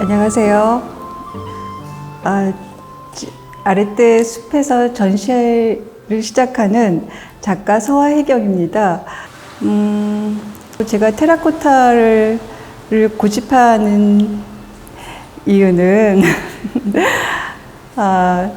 안녕하세요. 아, 지- 아랫대 숲에서 전시회를 시작하는 작가 서화혜경입니다. 음, 제가 테라코타를 를 고집하는 이유는 아,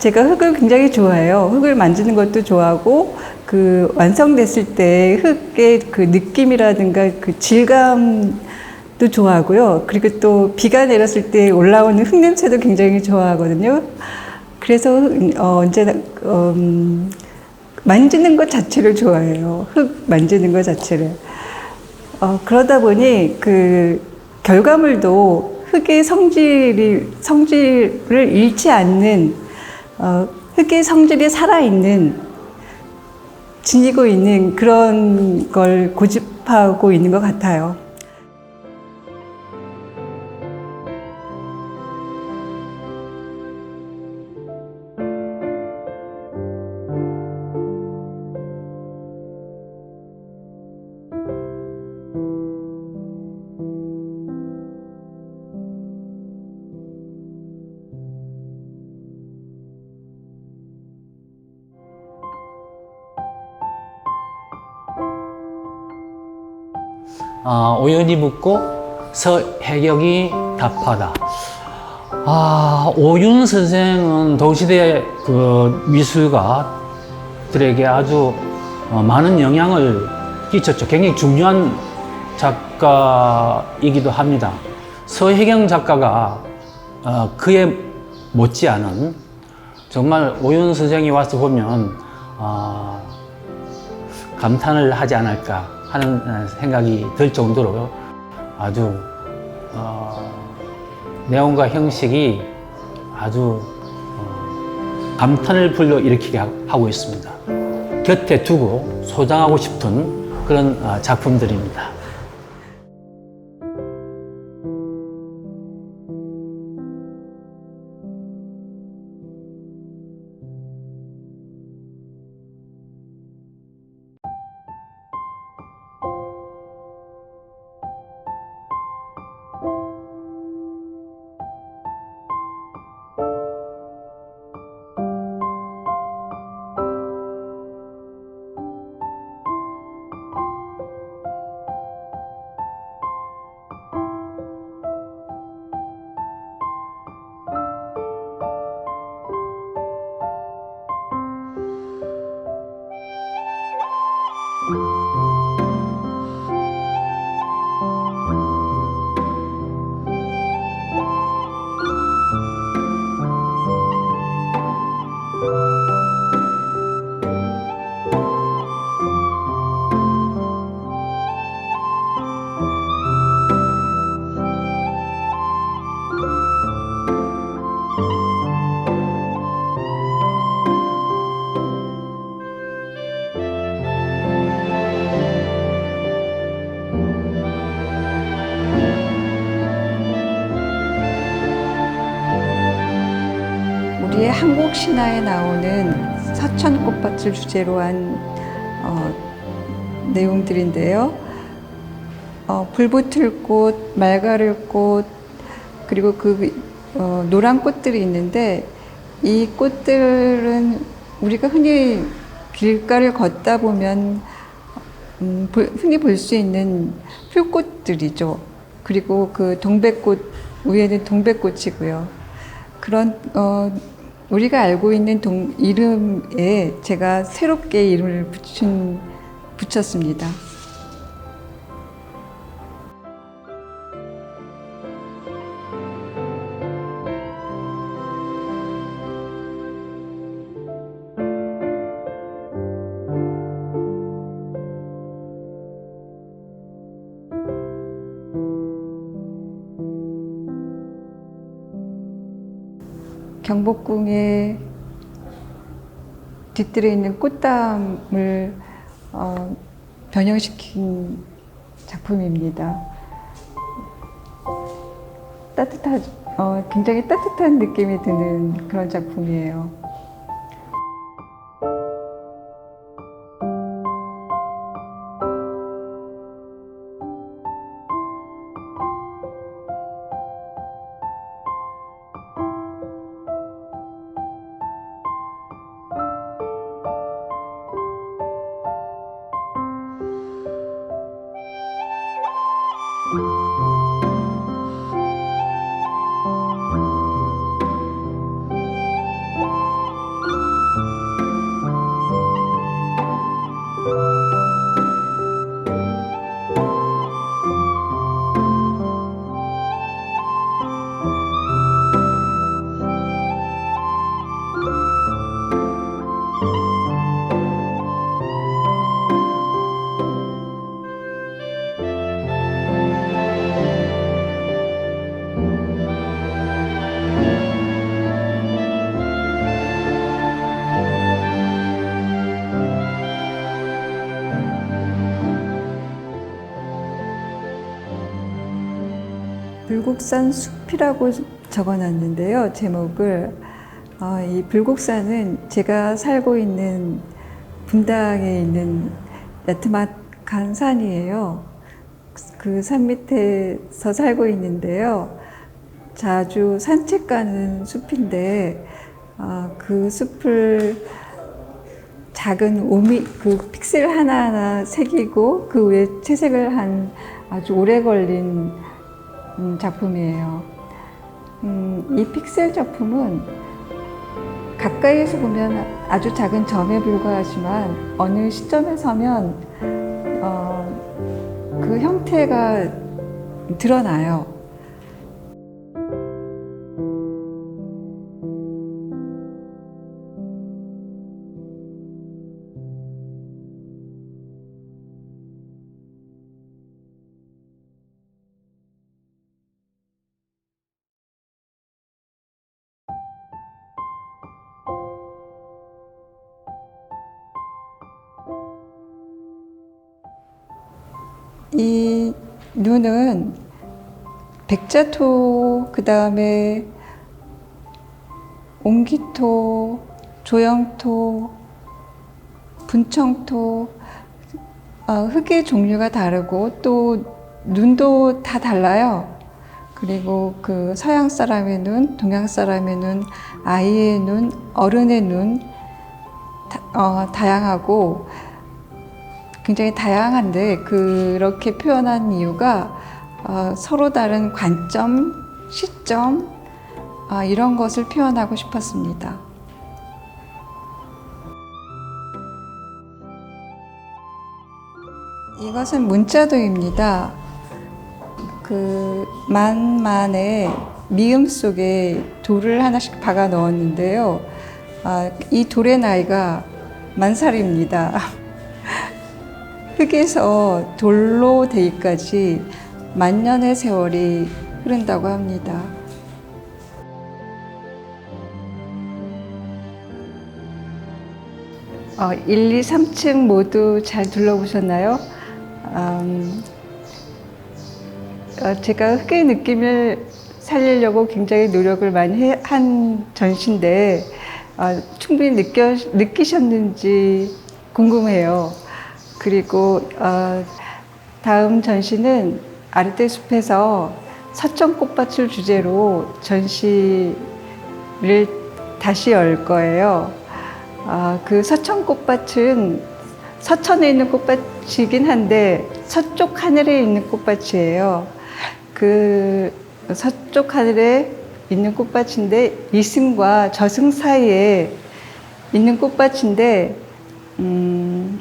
제가 흙을 굉장히 좋아해요. 흙을 만지는 것도 좋아하고 그 완성됐을 때 흙의 그 느낌이라든가 그 질감 도 좋아하고요. 그리고 또 비가 내렸을 때 올라오는 흙 냄새도 굉장히 좋아하거든요. 그래서 어, 언제나 음, 만지는 것 자체를 좋아해요. 흙 만지는 것 자체를. 어, 그러다 보니 그 결과물도 흙의 성질이 성질을 잃지 않는 어, 흙의 성질이 살아있는 지니고 있는 그런 걸 고집하고 있는 것 같아요. 아, 오연이 묻고 서혜경이 답하다. 아, 오윤 선생은 동시대 그 미술가들에게 아주 어, 많은 영향을 끼쳤죠. 굉장히 중요한 작가이기도 합니다. 서혜경 작가가 어, 그에 못지않은 정말 오윤 선생이 와서 보면 어, 감탄을 하지 않을까 하는 어, 생각이 들 정도로 아주 어, 내용과 형식이 아주 어, 감탄을 불러일으키게 하- 하고 있습니다. 곁에 두고 소장하고 싶은 그런 어, 작품들입니다. 신화에 나오는 사천 꽃밭을 주제로 한 어, 내용들인데요. 어, 불붙을 꽃, 말가를 꽃, 그리고 그 어, 노란 꽃들이 있는데 이 꽃들은 우리가 흔히 길가를 걷다 보면 음, 볼- 흔히 볼 수 있는 풀꽃들이죠. 그리고 그 동백꽃 위에는 동백꽃이고요. 그런 어, 우리가 알고 있는 동, 이름에 제가 새롭게 이름을 붙인, 붙였습니다. 경복궁에 뒤뜰에 있는 꽃담을 어, 변형시킨 작품입니다. 따뜻한, 어, 굉장히 따뜻한 느낌이 드는 그런 작품이에요. 불국산 숲이라고 적어놨는데요. 제목을 어, 이 불국산은 제가 살고 있는 분당에 있는 야트막한 산이에요. 그 산 밑에서 살고 있는데요. 자주 산책 가는 숲인데 어, 그 숲을 작은 오미 그 픽셀 하나하나 새기고 그 위에 채색을 한 아주 오래 걸린 음, 작품이에요. 음, 이 픽셀 작품은 가까이에서 보면 아주 작은 점에 불과하지만 어느 시점에 서면 어, 그 형태가 드러나요. 이 눈은 백자토, 그 다음에 옹기토, 조영토, 분청토, 어, 흙의 종류가 다르고 또 눈도 다 달라요. 그리고 그 서양 사람의 눈, 동양 사람의 눈, 아이의 눈, 어른의 눈, 다, 어, 다양하고 굉장히 다양한데 그렇게 표현한 이유가 어, 서로 다른 관점, 시점 아, 이런 것을 표현하고 싶었습니다. 이것은 문자도입니다. 그 만만의 미음 속에 돌을 하나씩 박아 넣었는데요. 아, 이 돌의 나이가 만 살입니다. 흙에서 돌로 되기까지 만년의 세월이 흐른다고 합니다. 어, 1, 2, 3층 모두 잘 둘러보셨나요? 음, 어, 제가 흙의 느낌을 살리려고 굉장히 노력을 많이 해- 한 전시인데 어, 충분히 느껴, 느끼셨는지 궁금해요. 그리고 어, 다음 전시는 아르테 숲에서 서천 꽃밭을 주제로 전시를 다시 열 거예요. 아, 그 서천 꽃밭은 서천에 있는 꽃밭이긴 한데 서쪽 하늘에 있는 꽃밭이에요. 그 서쪽 하늘에 있는 꽃밭인데 이승과 저승 사이에 있는 꽃밭인데 음,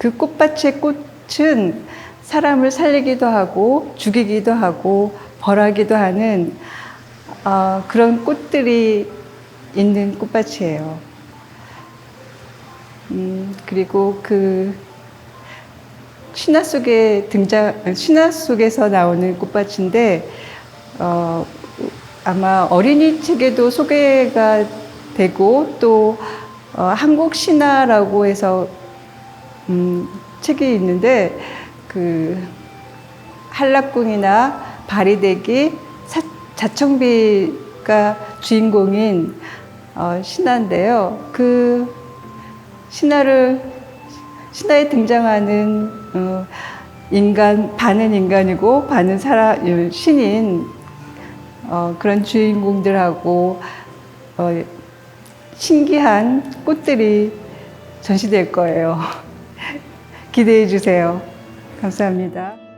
그 꽃밭의 꽃은 사람을 살리기도 하고 죽이기도 하고 벌하기도 하는 어, 그런 꽃들이 있는 꽃밭이에요. 음, 그리고 그 신화 속에 등장, 신화 속에서 나오는 꽃밭인데, 어, 아마 어린이 책에도 소개가 되고 또 어, 한국 신화라고 해서 음, 책이 있는데 그 한락궁이나 바리대기, 사- 자청비가 주인공인 어, 신화인데요. 그 신화를 신화에 등장하는 어, 인간 반은 인간이고 반은 사람 신인 어, 그런 주인공들하고 어, 신기한 꽃들이 전시될 거예요. 기대해 주세요. 감사합니다.